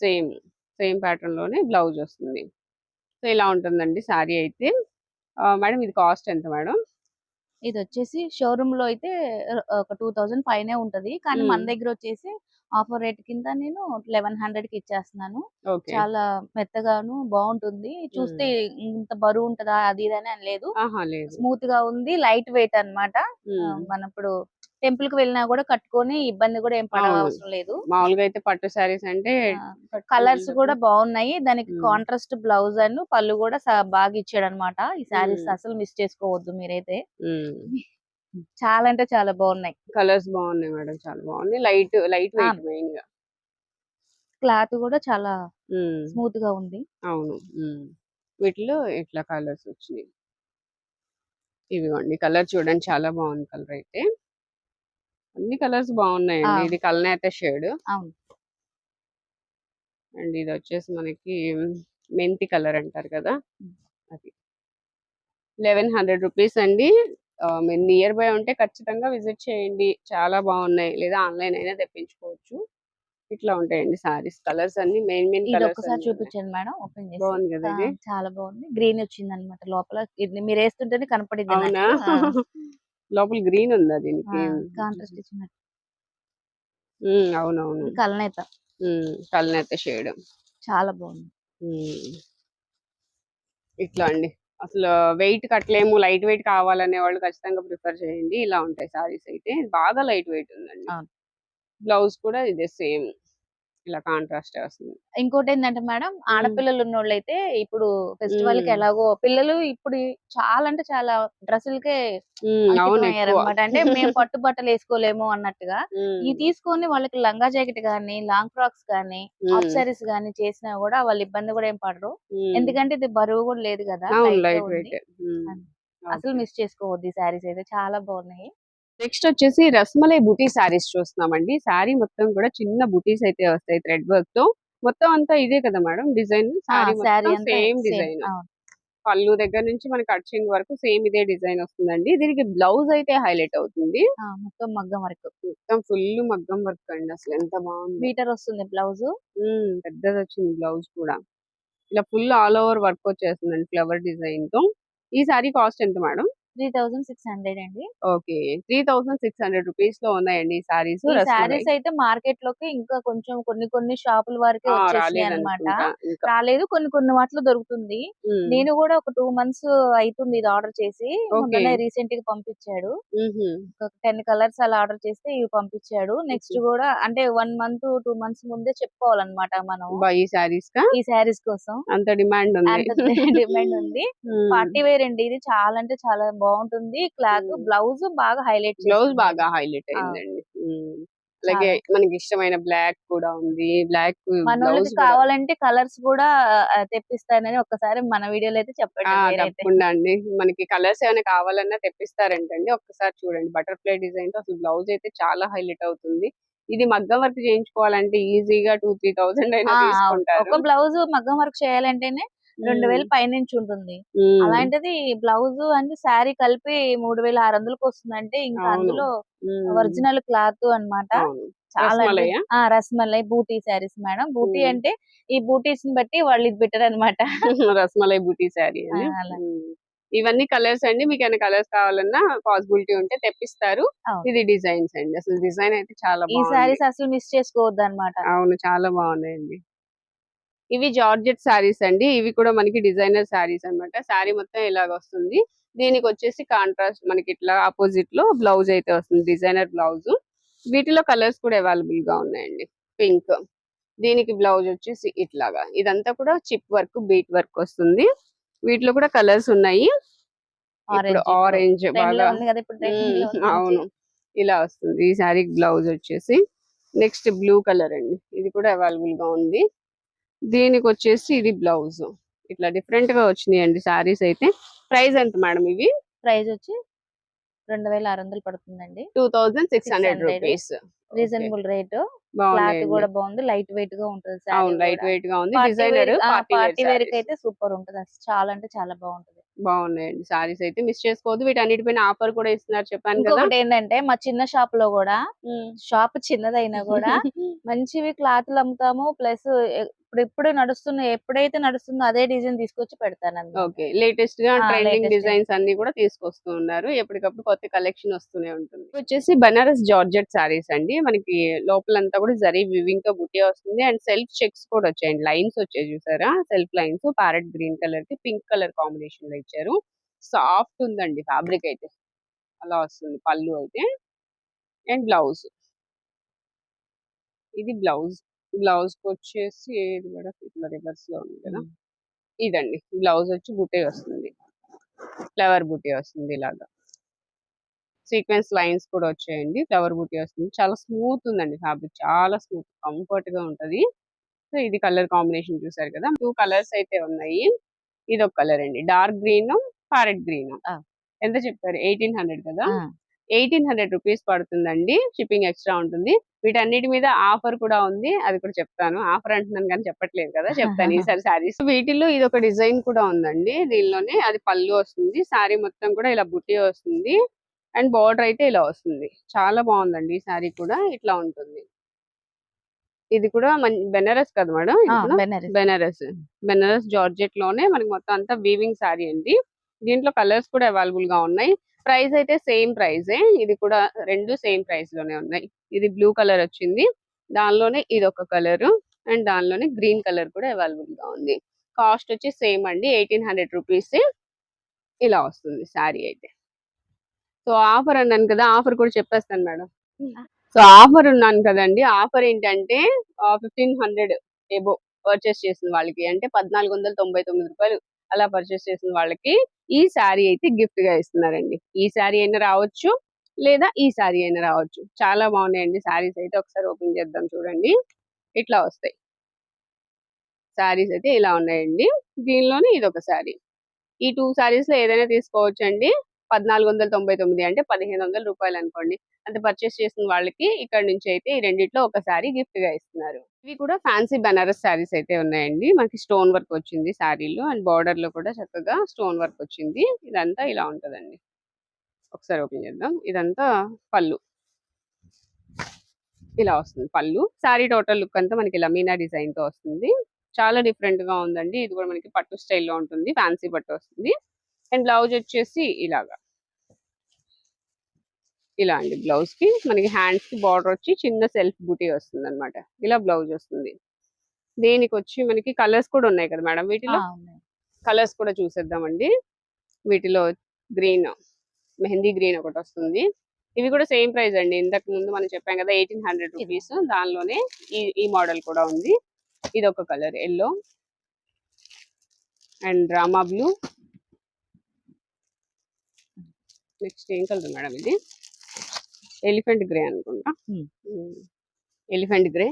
Speaker 1: సేమ్ సేమ్ ప్యాటర్న్లోనే బ్లౌజ్ వస్తుంది. సో ఇలా ఉంటుందండి శారీ అయితే. మేడం ఇది కాస్ట్ ఎంత మేడం?
Speaker 2: ఇది వచ్చేసి షోరూమ్లో అయితే ఒక టూ థౌజండ్ పైనే ఉంటది. కానీ మన. దగ్గర వచ్చేసి ఆఫర్ రేట్ కింద నేను లెవెన్ హండ్రెడ్కి ఇచ్చేస్తున్నాను చాలా మెత్తగాను బాగుంటుంది. చూస్తే ఇంత బరువు ఉంటదా అది ఇది అని
Speaker 1: లేదు.
Speaker 2: స్మూత్గా ఉంది లైట్ వెయిట్ అన్నమాట.
Speaker 1: ఉమ్.
Speaker 2: మనం ఇప్పుడు టెంపుల్కి వెళ్ళినా కూడా కట్టుకొని ఇబ్బంది కూడా ఏం పడ
Speaker 1: అవును.
Speaker 2: అవసరం లేదు.
Speaker 1: మామూలుగా అయితే పట్టు శారీస్ అంటే
Speaker 2: కలర్స్ కూడా బాగున్నాయి. దానికి. కాంట్రాస్ట్ బ్లౌజ్ అండ్ పళ్ళు కూడా బాగా ఇచ్చాడు అనమాట ఈ శారీస్. అసలు మిస్ చేసుకోవద్దు మీరైతే. చాలా అంటే చాలా బాగున్నాయి
Speaker 1: కలర్స్ బాగున్నాయి మేడం. చాలా బాగున్నాయి లైట్ లైట్ వెయిట్ మెయిన్గా
Speaker 2: క్లాత్ కూడా చాలా. స్మూత్గా ఉంది.
Speaker 1: అవును. వీటిలో ఇట్లా కలర్స్ వచ్చినాయి. ఇవిగోండి కలర్ చూడండి. చాలా బాగుంది కలర్ అయితే. అన్ని కలర్స్ బాగున్నాయండి. ఇది కలనేత షేడ్.
Speaker 2: అవును.
Speaker 1: అండ్ ఇది వచ్చేసి మనకి మెంతి కలర్ అంటారు కదా. అది. లెవెన్ హండ్రెడ్ రూపీస్ అండి. మీరు నియర్ బై ఉంటే ఖచ్చితంగా విజిట్ చేయండి. చాలా బాగున్నాయి. లేదా ఆన్లైన్ అయినా తెప్పించుకోవచ్చు. ఇట్లా ఉంటాయండి సారీస్ కలర్స్ అన్ని మెయిన్ మెయిన్
Speaker 2: ఇది ఒక్కసారి చూపించండి మేడం. ఓపెన్ చేసి.
Speaker 1: బాగుంది కదా ఇది?
Speaker 2: చాలా బాగుంది. గ్రీన్ వచ్చింది అనమాట లోపల ఇది మీరు వేస్తుంటేనే కనపడింది
Speaker 1: అవునా? లోపల గ్రీన్ ఉందా దీనికి?
Speaker 2: కాంట్రాస్ట్ ఇచ్చినట్టు.
Speaker 1: అవునవును.
Speaker 2: కలనేత.
Speaker 1: కలనేత షేడ్
Speaker 2: చాలా బాగుంది.
Speaker 1: ఇట్లా అండి. అసలు వెయిట్ కట్టలేము లైట్ వెయిట్ కావాలనే వాళ్ళు ఖచ్చితంగా ప్రిఫర్ చేయండి. ఇలా ఉంటాయి సారీస్ అయితే. బాగా లైట్ వెయిట్ ఉందండి. బ్లౌజ్ కూడా ఇదే సేమ్. ఇలా కాంట్రాస్ట్ వస్తుంది.
Speaker 2: ఇంకోటి ఏంటంటే మేడం ఆడపిల్లలు ఉన్నోళ్ళు అయితే ఇప్పుడు
Speaker 1: ఫెస్టివల్కి.
Speaker 2: ఎలాగో పిల్లలు ఇప్పుడు చాలా అంటే చాలా డ్రెస్సులకే. అనమాట అంటే మేము పట్టు బట్టలు వేసుకోలేము అన్నట్టుగా. ఇవి తీసుకొని వాళ్ళకి లంగా జాకెట్ గానీ లాంగ్ ఫ్రాక్స్ గానీ హాఫ్ సారీస్ గానీ చేసినా కూడా వాళ్ళు ఇబ్బంది కూడా ఏం పడరు. ఎందుకంటే ఇది బరువు కూడా లేదు కదా అసలు మిస్ చేసుకోవద్దు ఈ శారీస్ అయితే. చాలా బాగున్నాయి.
Speaker 1: నెక్స్ట్ వచ్చేసి రస్మలై బుటీ శారీస్ చూస్తున్నామండి. శారీ మొత్తం కూడా చిన్న బుటీస్ అయితే వస్తాయి థ్రెడ్ వర్క్తో. మొత్తం అంతా ఇదే కదా madam design? Saree same. Design. పళ్ళు దగ్గర నుంచి మనకి కట్చింగ్ వరకు సేమ్ ఇదే డిజైన్ వస్తుందండి. దీనికి బ్లౌజ్ అయితే హైలైట్ అవుతుంది.
Speaker 2: మొత్తం మగ్గం వరకు.
Speaker 1: మొత్తం ఫుల్ మగ్గం వర్క్ అండి అసలు ఎంత బాగుంది.
Speaker 2: మీటర్ వస్తుంది బ్లౌజ్?
Speaker 1: పెద్దది వచ్చింది బ్లౌజ్ కూడా. ఇలా ఫుల్ ఆల్ ఓవర్ వర్క్ వచ్చేస్తుందండి ఫ్లవర్ డిజైన్తో ఈ సారీ కాస్ట్ ఎంత madam?
Speaker 2: Three thousand six hundred అండి.
Speaker 1: Okay. Three thousand six hundred రూపీస్లో ఉన్నాయండి సారీస్
Speaker 2: ఈ శారీస్ అయితే. మార్కెట్లోకి ఇంకా కొంచెం కొన్ని కొన్ని షాపుల వరకే వచ్చేసినాయి అనమాట రాలేదు కొన్ని కొన్ని వాటిలో దొరుకుతుంది. నేను కూడా ఒక టూ మంత్స్ అవుతుంది ఇది ఆర్డర్ చేసి. రీసెంట్గా పంపించాడు. టెన్ కలర్స్ అలా ఆర్డర్ చేస్తే ఇవి పంపించాడు. నెక్స్ట్ కూడా అంటే వన్ మంత్ టూ మంత్స్ ముందే చెప్పుకోవాలన్నమాట మనం.
Speaker 1: ఈ సారీస్
Speaker 2: ఈ శారీస్ కోసం.
Speaker 1: అంత డిమాండ్ ఉంది.
Speaker 2: అంత డిమాండ్ ఉంది. పార్టీ వేర్ అండి ఇది. చాలా అంటే చాలా బాగుంటుంది. క్లాత్. బ్లౌజ్ బాగా హైలైట్
Speaker 1: బ్లౌజ్ బాగా హైలైట్ అయిందండి. అలాగే మనకి ఇష్టమైన బ్లాక్ కూడా ఉంది. బ్లాక్
Speaker 2: మన వాళ్ళకి కావాలంటే కలర్స్ కూడా తెప్పిస్తానని ఒక్కసారి మన వీడియోలో అయితే చెప్పండి.
Speaker 1: తప్పకుండా అండి. మనకి కలర్స్ ఏమైనా కావాలన్నా తెప్పిస్తారంటండి. ఒక్కసారి చూడండి. బటర్ఫ్లై డిజైన్తో అసలు బ్లౌజ్ అయితే చాలా హైలైట్ అవుతుంది. ఇది మగ్గం వర్క్ చేయించుకోవాలంటే ఈజీగా టూ త్రీ థౌసండ్ అయినా తీసుకుంటారు.
Speaker 2: ఒక బ్లౌజ్ మగ్గం వర్క్ చేయాలంటేనే రెండు వేలు పైనుంచి ఉంటుంది. అలాంటిది బ్లౌజ్ అంటే శారీ కలిపి మూడు వేల ఆరు వందలకు వస్తుందంటే ఇంకా. అందులో. ఒరిజినల్ క్లాత్ అన్నమాట
Speaker 1: అవును.
Speaker 2: చాలా రస్మలై బూటీ శారీస్ మేడం బూటీ. అంటే ఈ బూటీస్ని బట్టి వాళ్ళు ఇది పెట్టారు అనమాట
Speaker 1: రస్మలై బూటీ శారీ. ఇవన్నీ కలర్స్ అండి మీకు ఏమైనా కలర్స్ కావాలన్నా పాసిబిలిటీ ఉంటే తెప్పిస్తారు. ఇది డిజైన్స్ అండి అసలు డిజైన్ అయితే చాలా
Speaker 2: ఈ శారీస్ అసలు మిస్ చేసుకోవద్దు అనమాట
Speaker 1: అవును చాలా బాగున్నాయండి ఇవి జార్జెట్ శారీస్ అండి. ఇవి కూడా మనకి డిజైనర్ శారీస్ అన్నమాట. శారీ మొత్తం ఇలాగ వస్తుంది. దీనికి వచ్చేసి కాంట్రాస్ట్ మనకి ఇట్లా ఆపోజిట్లో బ్లౌజ్ అయితే వస్తుంది. Designer blouse. వీటిలో కలర్స్ కూడా అవైలబుల్గా ఉన్నాయండి. పింక్. దీనికి బ్లౌజ్ వచ్చేసి ఇట్లాగా. ఇదంతా కూడా చిప్ వర్క్ బీట్ వర్క్ వస్తుంది. వీటిలో కూడా కలర్స్ ఉన్నాయి. ఆరెంజ్ బాగా. అవును. ఇలా వస్తుంది. ఈ శారీ బ్లౌజ్ వచ్చేసి నెక్స్ట్ బ్లూ కలర్ అండి. ఇది కూడా అవైలబుల్గా ఉంది. దీనికి వచ్చేసి ఇది బ్లౌజ్. ఇట్లా డిఫరెంట్గా వచ్చినాయి అండి శారీస్ అయితే. ప్రైస్ ఎంత మేడం ఇవి?
Speaker 2: ప్రైస్ వచ్చి రెండు వేల ఆరు వందలు పడుతుందండి.
Speaker 1: Two thousand six hundred
Speaker 2: 600
Speaker 1: rupees.
Speaker 2: Reasonable rate. Cloth కూడా బాగుంది. లైట్ వెయిట్గా ఉంటుంది
Speaker 1: అవును లైట్. వెయిట్గా ఉంది. డిజైనర్ పార్టీ
Speaker 2: వేర్ అయితే సూపర్ ఉంటుంది. చాలా అంటే చాలా బాగుంటుంది.
Speaker 1: బాగున్నాయండి శారీస్ అయితే. మిస్ చేసుకోవద్దు. వీటన్నిటిపైన ఆఫర్ కూడా ఇస్తున్నారు చెప్పాను కదా.
Speaker 2: ఇంకొకటి ఏంటంటే మా చిన్న షాప్లో కూడా షాప్ చిన్నదైనా కూడా మంచివి క్లాత్లు అమ్ముతాము. ప్లస్ ఇప్పుడు ఎప్పుడు నడుస్తున్న ఎప్పుడైతే నడుస్తుందో అదే డిజైన్ తీసుకొచ్చి పెడతాను అన్నమాట.
Speaker 1: ఓకే.
Speaker 2: లేటెస్ట్గా
Speaker 1: ట్రెండింగ్. డిజైన్స్ అన్ని కూడా తీసుకొస్తూ ఉన్నారు. ఎప్పటికప్పుడు కొత్త కలెక్షన్ వస్తూనే ఉంటుంది. వచ్చేసి బనారస్ జార్జెట్ సారీస్ అండి. మనకి లోపలంతా కూడా జరీ వివింగ్తో బుట్టి వస్తుంది. అండ్ సెల్ఫ్ చెక్స్ కూడా వచ్చాయండి. లైన్స్ వచ్చాయి చూసారా? సెల్ఫ్ లైన్స్ ప్యారెట్ గ్రీన్ కలర్కి పింక్ కలర్ కాంబినేషన్లో ఇచ్చారు. సాఫ్ట్ ఉందండి ఫ్యాబ్రిక్ అయితే. అలా వస్తుంది పళ్ళు అయితే. And blouse. ఇది బ్లౌజ్. బ్లౌజ్కి వచ్చేసి ఏది కూడా ఇట్లా రివర్స్లో ఉంది కదా? ఇదండి. బ్లౌజ్ వచ్చి బుట్టే వస్తుంది. ఫ్లవర్ బుట్టే వస్తుంది ఇలాగా. సీక్వెన్స్ లైన్స్ కూడా వచ్చాయండి. ఫ్లవర్ బుట్టే వస్తుంది. చాలా స్మూత్ ఉందండి ఫ్యాబ్రిక్. చాలా స్మూత్ కంఫర్ట్గా ఉంటది. సో ఇది కలర్ కాంబినేషన్ చూసారు కదా? టూ కలర్స్ అయితే ఉన్నాయి. ఇది ఒక కలర్ అండి. Dark green parrot green. ఎంత చెప్పారు? ఎయిటీన్ హండ్రెడ్ కదా? ఎయిటీన్ హండ్రెడ్ రూపీస్ పడుతుందండి. షిప్పింగ్ ఎక్స్ట్రా ఉంటుంది. వీటన్నిటి మీద ఆఫర్ కూడా ఉంది. అది కూడా చెప్తాను. ఆఫర్ అంటున్నాను కానీ చెప్పట్లేదు కదా చెప్తాను ఈసారి శారీస్. వీటిల్లో ఇది ఒక డిజైన్ కూడా ఉందండి. దీనిలోనే అది పళ్ళు వస్తుంది. శారీ మొత్తం కూడా ఇలా బుట్టి వస్తుంది. అండ్ బార్డర్ అయితే ఇలా వస్తుంది. చాలా బాగుందండి ఈ శారీ కూడా. ఇట్లా ఉంటుంది. ఇది కూడా బెనారస్ కదా మేడం?
Speaker 2: బెనారస్.
Speaker 1: బెనారస్. బెనారస్ జార్జెట్లోనే మనకి మొత్తం అంతా వీవింగ్ సారీ అండి. దీంట్లో కలర్స్ కూడా అవైలబుల్గా ఉన్నాయి. ప్రైస్ అయితే సేమ్ ప్రైజే ఇది కూడా రెండు సేమ్ ప్రైస్లోనే ఉన్నాయి. ఇది బ్లూ కలర్ వచ్చింది. దానిలోనే ఇది ఒక కలర్. అండ్ దానిలోనే గ్రీన్ కలర్ కూడా అవైలబుల్గా ఉంది. కాస్ట్ వచ్చి సేమ్ అండి. ఎయిటీన్ హండ్రెడ్ రూపీస్ ఇలా వస్తుంది శారీ అయితే. సో ఆఫర్ అన్నాను కదా. ఆఫర్ కూడా చెప్పేస్తాను మేడం. సో ఆఫర్ ఉన్నాను కదండి. ఆఫర్ ఏంటంటే ఫిఫ్టీన్ హండ్రెడ్ ఎబో పర్చేస్ చేసిన వాళ్ళకి. అంటే పద్నాలుగు వందల తొంభై తొమ్మిది రూపాయలు అలా పర్చేస్ చేసిన వాళ్ళకి ఈ శారీ అయితే గిఫ్ట్గా ఇస్తున్నారండి. ఈ శారీ అయినా రావచ్చు లేదా ఈ శారీ అయినా రావచ్చు. చాలా బాగున్నాయండి శారీస్ అయితే. ఒకసారి ఓపెన్ చేద్దాం చూడండి. ఇట్లా వస్తాయి. శారీస్ అయితే ఇలా ఉన్నాయండి. దీనిలోనే ఇది ఒక శారీ. ఈ టూ శారీస్లో ఏదైనా తీసుకోవచ్చు అండి పద్నాలుగు వందల తొంభై తొమ్మిది అంటే పదిహేను వందల రూపాయలు అనుకోండి. అంత పర్చేస్ చేసిన వాళ్ళకి ఇక్కడ నుంచి అయితే ఈ రెండిట్లో ఒక శారీ గిఫ్ట్గా ఇస్తున్నారు. ఇవి కూడా ఫ్యాన్సీ బనారస్ శారీస్ అయితే ఉన్నాయండి. మనకి స్టోన్ వర్క్ వచ్చింది శారీలో అండ్ బార్డర్లో కూడా చక్కగా స్టోన్ వర్క్ వచ్చింది. ఇదంతా ఇలా ఉంటదండి. ఒకసారి ఓపెన్ చేద్దాం. ఇదంతా పళ్ళు. ఇలా వస్తుంది పళ్ళు. శారీ టోటల్ లుక్ అంతా మనకి ఇలా మీనా డిజైన్తో వస్తుంది. చాలా డిఫరెంట్గా ఉందండి. ఇది కూడా మనకి పట్టు స్టైల్లో ఉంటుంది. ఫ్యాన్సీ పట్టు వస్తుంది. అండ్ బ్లౌజ్ వచ్చేసి ఇలాగా. ఇలా అండి బ్లౌజ్కి మనకి హ్యాండ్స్కి బార్డర్ వచ్చి చిన్న సెల్ఫ్ బూటీ వస్తుంది అనమాట ఇలా బ్లౌజ్ వస్తుంది. దీనికి వచ్చి మనకి కలర్స్ కూడా ఉన్నాయి కదా మేడం వీటిలో. కలర్స్ కూడా చూసేద్దామండి. వీటిలో గ్రీన్ మెహందీ గ్రీన్ ఒకటి వస్తుంది. ఇవి కూడా సేమ్ ప్రైస్ అండి. ఇంతకు ముందు మనం చెప్పాం కదా ఎయిటీన్ హండ్రెడ్ రూపీస్. దానిలోనే ఈ ఈ మోడల్ కూడా ఉంది. ఇది ఒక colour yellow. And drama blue. Next ఏం కలర్ మేడం ఇది? ఎలిఫెంట్ గ్రే అనుకుంటా. Elephant grey.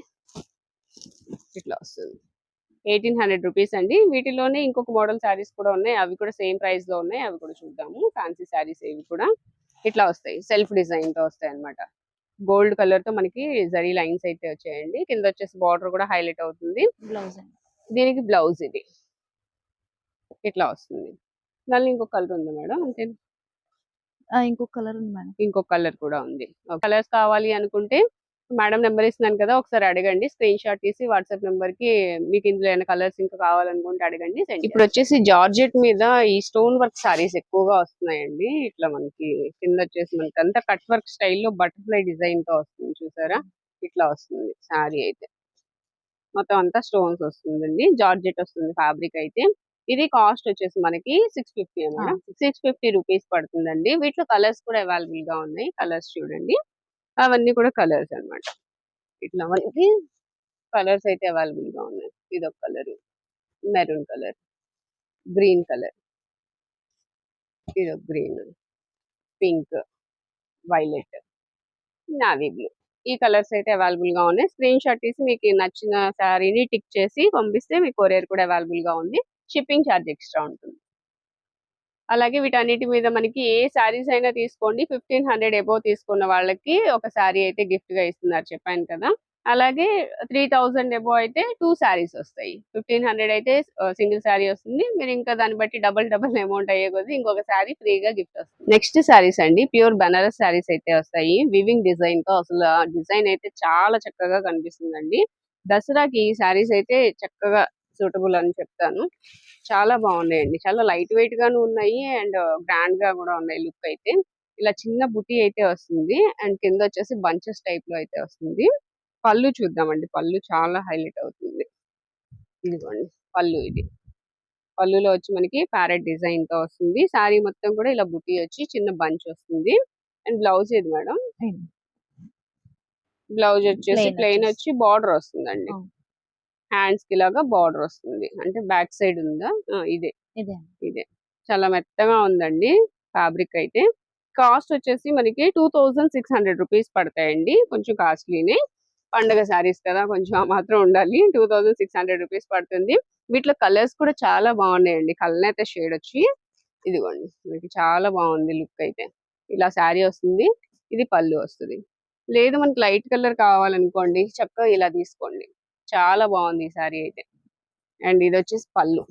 Speaker 1: ఇట్లా వస్తుంది. ఎయిటీన్ హండ్రెడ్ రూపీస్ అండి. వీటిలోనే ఇంకొక మోడల్ శారీస్ కూడా ఉన్నాయి. అవి కూడా సేమ్ ప్రైస్లో ఉన్నాయి. అవి కూడా చూద్దాము. ఫ్యాన్సీ శారీస్ ఇవి కూడా. ఇట్లా వస్తాయి. సెల్ఫ్ డిజైన్తో వస్తాయి అన్నమాట. గోల్డ్ కలర్తో మనకి జరీ లైన్స్ అయితే వచ్చాయండి. కింద వచ్చేసి బార్డర్ కూడా హైలైట్ అవుతుంది.
Speaker 2: బ్లౌజ్
Speaker 1: దీనికి బ్లౌజ్ ఇది. ఇట్లా వస్తుంది. దానిలో ఇంకొక కలర్ ఉంది మేడం. అంతే
Speaker 2: ఇంకొక కలర్ ఉంది మేడం.
Speaker 1: ఇంకొక కలర్ కూడా ఉంది. కలర్స్ కావాలి అనుకుంటే మేడం నెంబర్ ఇస్తున్నాను కదా ఒకసారి అడగండి. స్క్రీన్ షాట్ తీసి వాట్సాప్ నెంబర్కి మీకు ఇందులో ఏమైనా కలర్స్ ఇంకా కావాలనుకుంటే అడగండి ఇప్పుడు వచ్చేసి జార్జెట్ మీద ఈ స్టోన్ వర్క్ సారీస్ ఎక్కువగా వస్తున్నాయండి. ఇట్లా మనకి కింద వచ్చేసి మనకి అంతా కట్ వర్క్ స్టైల్లో బటర్ఫ్లై డిజైన్తో వస్తుంది చూసారా? ఇట్లా వస్తుంది సారీ అయితే. మొత్తం అంతా స్టోన్స్ వస్తుందండి. జార్జెట్ వస్తుంది ఫ్యాబ్రిక్ అయితే. ఇది కాస్ట్ వచ్చేసి మనకి six fifty madam. Six fifty rupees పడుతుందండి. వీటిలో కలర్స్ కూడా అవైలబుల్గా ఉన్నాయి. కలర్స్ చూడండి. అవన్నీ కూడా కలర్స్ అన్నమాట. ఇట్లా మనకి కలర్స్ అయితే అవైలబుల్గా ఉన్నాయి. ఇది ఒక colour. Maroon colour. Green colour. ఇది ఒక green. Pink violet navy blue. ఈ కలర్స్ అయితే అవైలబుల్గా ఉన్నాయి. స్క్రీన్ షాట్ తీసి మీకు నచ్చిన శారీని టిక్ చేసి పంపిస్తే మీ కొరియర్ కూడా అవైలబుల్గా ఉంది. షిప్పింగ్ ఛార్జ్ ఎక్స్ట్రా ఉంటుంది. అలాగే వీటన్నిటి మీద మనకి ఏ శారీస్ అయినా తీసుకోండి. ఫిఫ్టీన్ హండ్రెడ్ ఎబోవ్ తీసుకున్న వాళ్ళకి ఒక శారీ అయితే గిఫ్ట్గా ఇస్తున్నారు చెప్పాను కదా. అలాగే త్రీ థౌజండ్ ఎబో అయితే టూ శారీస్ వస్తాయి. ఫిఫ్టీన్ హండ్రెడ్ అయితే సింగిల్ శారీ వస్తుంది. మీరు ఇంకా దాన్ని బట్టి డబల్ డబల్ అమౌంట్ అయ్యే కొద్దీ ఇంకొక శారీ ఫ్రీగా గిఫ్ట్ వస్తుంది. నెక్స్ట్ శారీస్ అండి. ప్యూర్ బనారస్ శారీస్ అయితే వస్తాయి. వివింగ్ డిజైన్తో అసలు డిజైన్ అయితే చాలా చక్కగా కనిపిస్తుందండి. దసరాకి ఈ శారీస్ అయితే చక్కగా సూటబుల్ అని చెప్తాను. చాలా బాగున్నాయండి. చాలా లైట్ వెయిట్ గాను ఉన్నాయి. అండ్ గ్రాండ్గా కూడా ఉన్నాయి లుక్ అయితే. ఇలా చిన్న బుటీ అయితే వస్తుంది. అండ్ కింద వచ్చేసి బంచెస్ టైప్లో అయితే వస్తుంది. పళ్ళు చూద్దామండి. పళ్ళు చాలా హైలైట్ అవుతుంది. ఇదిగోండి. పళ్ళు ఇది. పళ్ళులో వచ్చి మనకి ప్యారెట్ డిజైన్తో వస్తుంది. శారీ మొత్తం కూడా ఇలా బుటీ వచ్చి చిన్న బంచ్ వస్తుంది. అండ్ బ్లౌజ్ ఇది మేడం? బ్లౌజ్ వచ్చేసి ప్లెయిన్. వచ్చి బార్డర్ వస్తుందండి. హ్యాండ్స్కి లాగా బార్డర్ వస్తుంది. అంటే బ్యాక్ సైడ్ ఉందా? ఇదే.
Speaker 2: ఇదే
Speaker 1: ఇదే. చాలా మెత్తగా ఉందండి ఫ్యాబ్రిక్ అయితే. కాస్ట్ వచ్చేసి మనకి two thousand six hundred rupees పడతాయండి. కొంచెం కాస్ట్లీనే పండగ శారీస్ కదా కొంచెం ఆ మాత్రం ఉండాలి. Two thousand six hundred rupees పడుతుంది. వీటిలో కలర్స్ కూడా చాలా బాగున్నాయండి. కలర్ అయితే షేడ్ వచ్చి ఇదిగోండి. మనకి చాలా బాగుంది లుక్ అయితే. ఇలా శారీ వస్తుంది ఇది పళ్ళు వస్తుంది. లేదు మనకి లైట్ కలర్ కావాలనుకోండి చక్కగా ఇలా తీసుకోండి. చాలా బాగుంది ఈ శారీ అయితే. అండ్ ఇది వచ్చేసి పళ్ళు.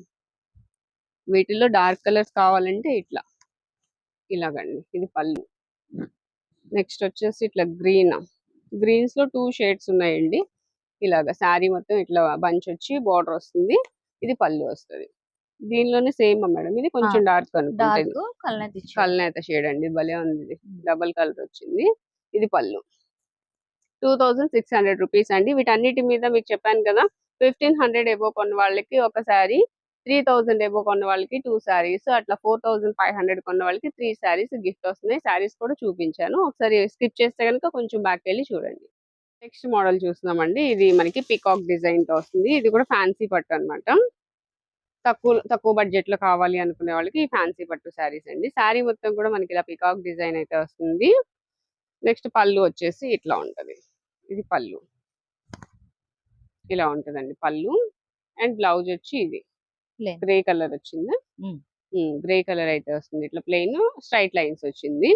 Speaker 1: వీటిలో డార్క్ కలర్స్ కావాలంటే ఇట్లా. ఇలాగండి ఇది పళ్ళు. నెక్స్ట్ వచ్చేసి ఇట్లా గ్రీన్. గ్రీన్స్లో టూ షేడ్స్ ఉన్నాయండి. ఇలాగ శారీ మొత్తం ఇట్లా బంచ్ వచ్చి బార్డర్ వస్తుంది. ఇది పళ్ళు వస్తుంది. దీనిలోనే సేమ్ మేడం ఇది కొంచెం డార్క్ అనుకుంటుంది కల్నేత షేడ్. అండి భలే ఉంది డబల్ కలర్ వచ్చింది. ఇది పళ్ళు. Two thousand six hundred rupees అండి. వీటన్నిటి మీద మీకు చెప్పాను కదా ఫిఫ్టీన్ హండ్రెడ్ ఎబో కొన్న వాళ్ళకి ఒక శారీ త్రీ థౌజండ్ ఎబో కొన్న వాళ్ళకి టూ శారీస్ అట్లా ఫోర్ థౌజండ్ ఫైవ్ హండ్రెడ్ కొన్న వాళ్ళకి త్రీ శారీస్ గిఫ్ట్ వస్తున్నాయి. శారీస్ కూడా చూపించాను. ఒకసారి స్కిప్ చేస్తే కనుక కొంచెం బ్యాక్ వెళ్ళి చూడండి. నెక్స్ట్ మోడల్ చూస్తున్నామండి. ఇది మనకి పికాక్ డిజైన్తో వస్తుంది. ఇది కూడా ఫ్యాన్సీ పట్టు అనమాట తక్కువ తక్కువ బడ్జెట్లో కావాలి అనుకునే వాళ్ళకి ఈ ఫ్యాన్సీ పట్టు శారీస్ అండి. శారీ మొత్తం కూడా మనకి ఇలా పికాక్ డిజైన్ అయితే వస్తుంది. నెక్స్ట్ పళ్ళు వచ్చేసి ఇట్లా ఉంటది. ఇది పళ్ళు. ఇలా ఉంటదండి. పళ్ళు అండ్ బ్లౌజ్ వచ్చి ఇది. గ్రే కలర్ వచ్చింది. గ్రే కలర్ అయితే వస్తుంది. ఇట్లా ప్లెయిన్ స్ట్రైట్ లైన్స్ వచ్చింది.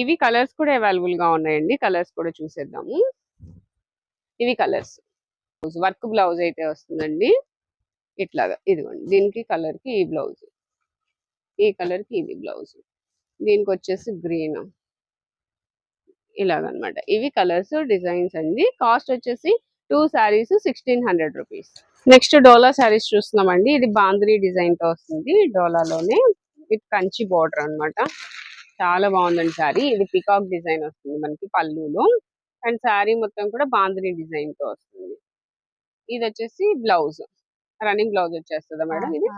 Speaker 1: ఇవి కలర్స్ కూడా అవైలబుల్గా ఉన్నాయండి. కలర్స్ కూడా చూసేద్దాము. ఇవి కలర్స్. వర్క్ బ్లౌజ్ అయితే వస్తుందండి. ఇట్లాగా. ఇదిగోండి. దీనికి కలర్కి ఈ బ్లౌజ్. ఈ కలర్కి ఇది బ్లౌజ్. దీనికి వచ్చేసి గ్రీన్. ఇలాగనమాట. ఇవి కలర్స్ డిజైన్స్ అండి. కాస్ట్ వచ్చేసి two sarees sixteen hundred rupees. Next డోలా శారీస్ చూస్తున్నామండి. ఇది బాంద్రీ డిజైన్తో వస్తుంది. డోలాలోనే విత్ కంచి బోర్డర్ అన్నమాట చాలా బాగుందండి శారీ. ఇది పికాక్ డిజైన్ వస్తుంది మనకి పళ్ళులో అండ్ శారీ మొత్తం కూడా బాంద్రీ డిజైన్తో వస్తుంది. ఇది వచ్చేసి బ్లౌజ్. రన్నింగ్ బ్లౌజ్ వచ్చేస్తుందా మేడం ఇది?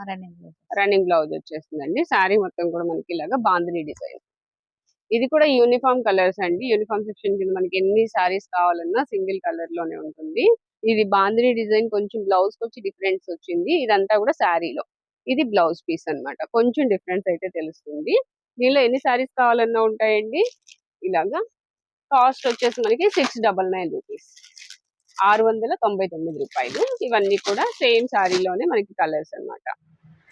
Speaker 2: Running
Speaker 1: blouse. వచ్చేస్తుందండి. శారీ మొత్తం కూడా మనకి ఇలాగా బాందిని డిజైన్. ఇది కూడా యూనిఫామ్ కలర్స్ అండి. యూనిఫామ్ సెక్షన్ కింద మనకి ఎన్ని సారీస్ కావాలన్నా సింగిల్ కలర్లోనే ఉంటుంది. ఇది బాందిని డిజైన్ కొంచెం బ్లౌజ్ వచ్చి డిఫరెన్స్ వచ్చింది. ఇదంతా కూడా శారీలో. ఇది బ్లౌజ్ పీస్ అన్నమాట. కొంచెం డిఫరెన్స్ అయితే తెలుస్తుంది. దీనిలో ఎన్ని శారీస్ కావాలన్నా ఉంటాయండి? ఇలాగా కాస్ట్ వచ్చేసి మనకి సిక్స్ డబల్ నైన్ రూపీస్. ఆరు వందల తొంభై తొమ్మిది రూపాయలు. ఇవన్నీ కూడా సేమ్ శారీలోనే మనకి కలర్స్ అన్నమాట.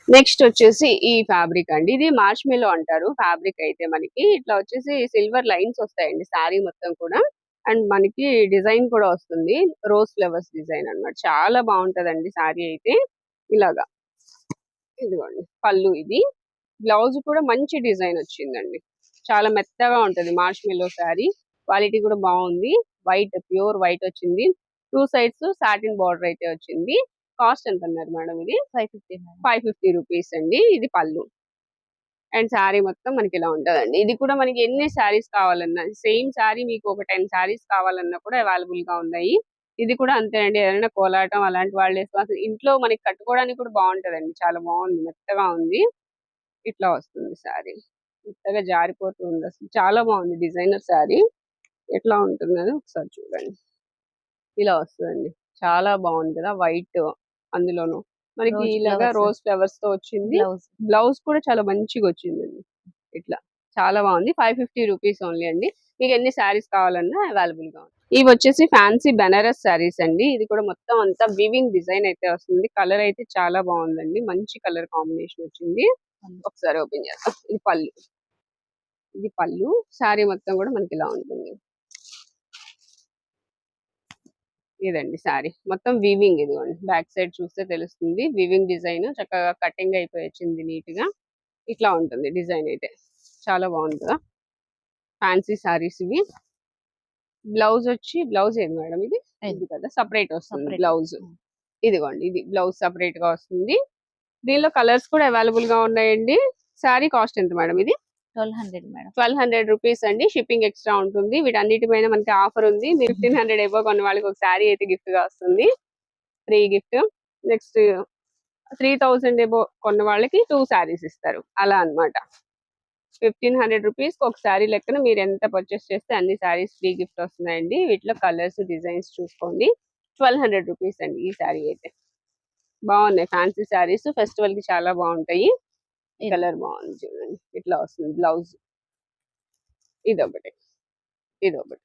Speaker 1: నెక్స్ట్ వచ్చేసి ఈ ఫ్యాబ్రిక్ అండి. ఇది మార్చ్ మెలో అంటారు. ఫ్యాబ్రిక్ అయితే మనకి ఇట్లా వచ్చేసి సిల్వర్ లైన్స్ వస్తాయండి శారీ మొత్తం కూడా. అండ్ మనకి డిజైన్ కూడా వస్తుంది. రోజ్ ఫ్లవర్స్ డిజైన్ అన్నమాట. చాలా బాగుంటదండి శారీ అయితే. ఇలాగా. ఇదిగోండి. పళ్ళు ఇది. బ్లౌజ్ కూడా మంచి డిజైన్ వచ్చిందండి. చాలా మెత్తగా ఉంటది మార్చ్ మెలో శారీ. క్వాలిటీ కూడా బాగుంది. వైట్ ప్యూర్ వైట్ వచ్చింది. టూ సైడ్స్ సాటిన్ బార్డర్ అయితే వచ్చింది. కాస్ట్ ఎంత అన్నారు మేడం ఇది?
Speaker 2: Five fifty
Speaker 1: five fifty rupees అండి. ఇది పళ్ళు. అండ్ శారీ మొత్తం మనకి ఇలా ఉంటదండి. ఇది కూడా మనకి ఎన్ని శారీస్ కావాలన్నా సేమ్ శారీ మీకు ఒక టెన్ శారీస్ కావాలన్నా కూడా అవైలబుల్గా ఉన్నాయి. ఇది కూడా అంతేనండి. ఏదైనా కోలాటం అలాంటి వాళ్ళు వేసుకో అసలు ఇంట్లో మనకి కట్టుకోవడానికి కూడా బాగుంటదండి. చాలా బాగుంది. మెత్తగా ఉంది. ఇట్లా వస్తుంది శారీ. మెత్తగా జారిపోతూ ఉంది అసలు. చాలా బాగుంది డిజైనర్ శారీ. ఎట్లా ఉంటుందని ఒకసారి చూడండి. ఇలా వస్తుందండి. చాలా బాగుంది కదా. వైట్ అందులోను. మనకి ఇలాగా. రోజ్ ఫ్లవర్స్తో వచ్చింది.
Speaker 2: బ్లౌజ్.
Speaker 1: బ్లౌజ్ కూడా చాలా మంచిగా వచ్చిందండి. ఇట్లా. చాలా బాగుంది. ఫైవ్ ఫిఫ్టీ రూపీస్ ఓన్లీ అండి. మీకు ఎన్ని శారీస్ కావాలన్నా అవైలబుల్గా ఉంది. ఇవి వచ్చేసి ఫ్యాన్సీ బెనారస్ శారీస్ అండి. ఇది కూడా మొత్తం అంతా వివింగ్ డిజైన్ అయితే వస్తుంది. కలర్ అయితే చాలా బాగుందండి. మంచి కలర్ కాంబినేషన్ వచ్చింది. ఒకసారి ఓపెన్ చేద్దాం. ఇది పళ్ళు. ఇది పళ్ళు. శారీ మొత్తం కూడా మనకి ఇలా ఉంటుంది. ఇదండి శారీ మొత్తం వీవింగ్ ఇదిగోండి. బ్యాక్ సైడ్ చూస్తే తెలుస్తుంది. వీవింగ్ డిజైన్ చక్కగా కటింగ్ అయిపోయి వచ్చింది నీట్గా ఇట్లా ఉంటుంది డిజైన్ అయితే. చాలా బాగుంది కదా ఫ్యాన్సీ శారీస్ ఇవి. బ్లౌజ్ వచ్చి బ్లౌజ్ ఏది మేడం ఇది? ఇది కదా సపరేట్ వస్తుంది. బ్లౌజ్ ఇదిగోండి ఇది బ్లౌజ్ సపరేట్గా వస్తుంది. దీనిలో కలర్స్ కూడా అవైలబుల్గా ఉన్నాయండి. శారీ కాస్ట్ ఎంత మేడం ఇది?
Speaker 2: Twelve hundred madam.
Speaker 1: Twelve hundred rupees అండి షిప్పింగ్ ఎక్స్ట్రా ఉంటుంది. వీటన్నిటిపైన మనకి ఆఫర్ ఉంది. మీరు ఫిఫ్టీన్ హండ్రెడ్ ఎబో కొన్న వాళ్ళకి ఒక శారీ అయితే గిఫ్ట్గా వస్తుంది. Free gift. Next three thousand above కొన్న వాళ్ళకి టూ శారీస్ ఇస్తారు. అలా అన్నమాట. ఫిఫ్టీన్ హండ్రెడ్ రూపీస్ ఒక శారీ లెక్కన మీరు ఎంత పర్చేస్ చేస్తే అన్ని శారీస్ ఫ్రీ గిఫ్ట్ వస్తున్నాయండి. వీటిలో కలర్స్ డిజైన్స్ చూసుకోండి. ట్వెల్వ్ హండ్రెడ్ రూపీస్ అండి ఈ శారీ అయితే. బాగున్నాయి. ఫ్యాన్సీ శారీస్. ఫెస్టివల్కి చాలా బాగుంటాయి. కలర్ బాగుంది చూడండి. ఇట్లా వస్తుంది. బ్లౌజ్. ఇది ఒకటి ఇది ఒకటి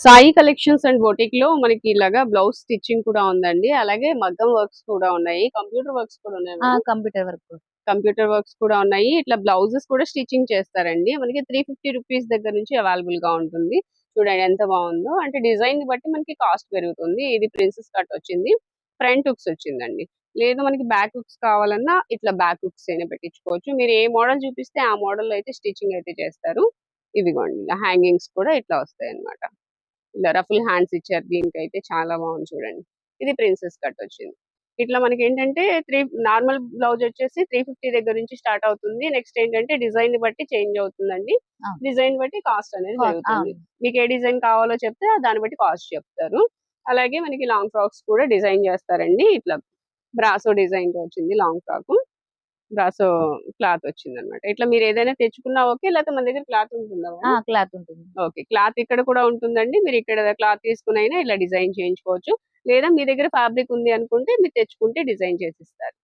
Speaker 1: సాయి కలెక్షన్స్ అండ్ బొటిక్లో మనకి ఇలాగా బ్లౌజ్ స్టిచ్చింగ్ కూడా ఉందండి. అలాగే మగ్గం వర్క్స్ కూడా ఉన్నాయి. కంప్యూటర్ వర్క్స్ కూడా ఉన్నాయి.
Speaker 2: కంప్యూటర్ వర్క్
Speaker 1: కంప్యూటర్ వర్క్స్ కూడా ఉన్నాయి. ఇట్లా బ్లౌజెస్ కూడా స్టిచ్చింగ్ చేస్తారండి. మనకి త్రీ ఫిఫ్టీ రూపీస్ దగ్గర నుంచి అవైలబుల్గా ఉంటుంది. చూడండి ఎంత బాగుందో అంటే డిజైన్ని బట్టి మనకి కాస్ట్ పెరుగుతుంది. ఇది ప్రిన్సెస్ కట్ వచ్చింది. ఫ్రంట్ హుక్స్ వచ్చిందండి. లేదు మనకి బ్యాక్ హుక్స్ కావాలన్నా ఇట్లా బ్యాక్ హుక్స్ అయినా పెట్టించుకోవచ్చు. మీరు ఏ మోడల్ చూపిస్తే ఆ మోడల్లో అయితే స్టిచ్చింగ్ అయితే చేస్తారు. ఇవిగోండి ఇలా హ్యాంగింగ్స్ కూడా ఇట్లా వస్తాయి అన్నమాట ఇలా రఫుల్ హ్యాండ్స్ ఇచ్చారు దీనికి అయితే చాలా బాగుంది చూడండి. ఇది ప్రిన్సెస్ కట్ వచ్చింది. ఇట్లా మనకి ఏంటంటే త్రీ నార్మల్ బ్లౌజ్ వచ్చేసి త్రీ ఫిఫ్టీ దగ్గర నుంచి స్టార్ట్ అవుతుంది. నెక్స్ట్ ఏంటంటే డిజైన్ బట్టి చేంజ్ అవుతుందండి. డిజైన్ బట్టి కాస్ట్ అనేది జరుగుతుంది మీకు ఏ డిజైన్ కావాలో చెప్తే దాన్ని బట్టి కాస్ట్ చెప్తారు. అలాగే మనకి లాంగ్ ఫ్రాక్స్ కూడా డిజైన్ చేస్తారండి. ఇట్లా బ్రాసో డిజైన్ వచ్చింది లాంగ్ ఫ్రాక్ బ్రాసో క్లాత్ వచ్చింది అనమాట ఇట్లా మీరు ఏదైనా తెచ్చుకున్నా ఓకే లేకపోతే మన దగ్గర క్లాత్ ఉంటుందా
Speaker 2: క్లాత్ ఉంటుంది.
Speaker 1: ఓకే క్లాత్ ఇక్కడ కూడా ఉంటుందండి. మీరు ఇక్కడ క్లాత్ తీసుకుని అయినా ఇలా డిజైన్ చేయించుకోవచ్చు. లేదా మీ దగ్గర ఫ్యాబ్రిక్ ఉంది అనుకుంటే మీరు తెచ్చుకుంటే డిజైన్ చేసిస్తారు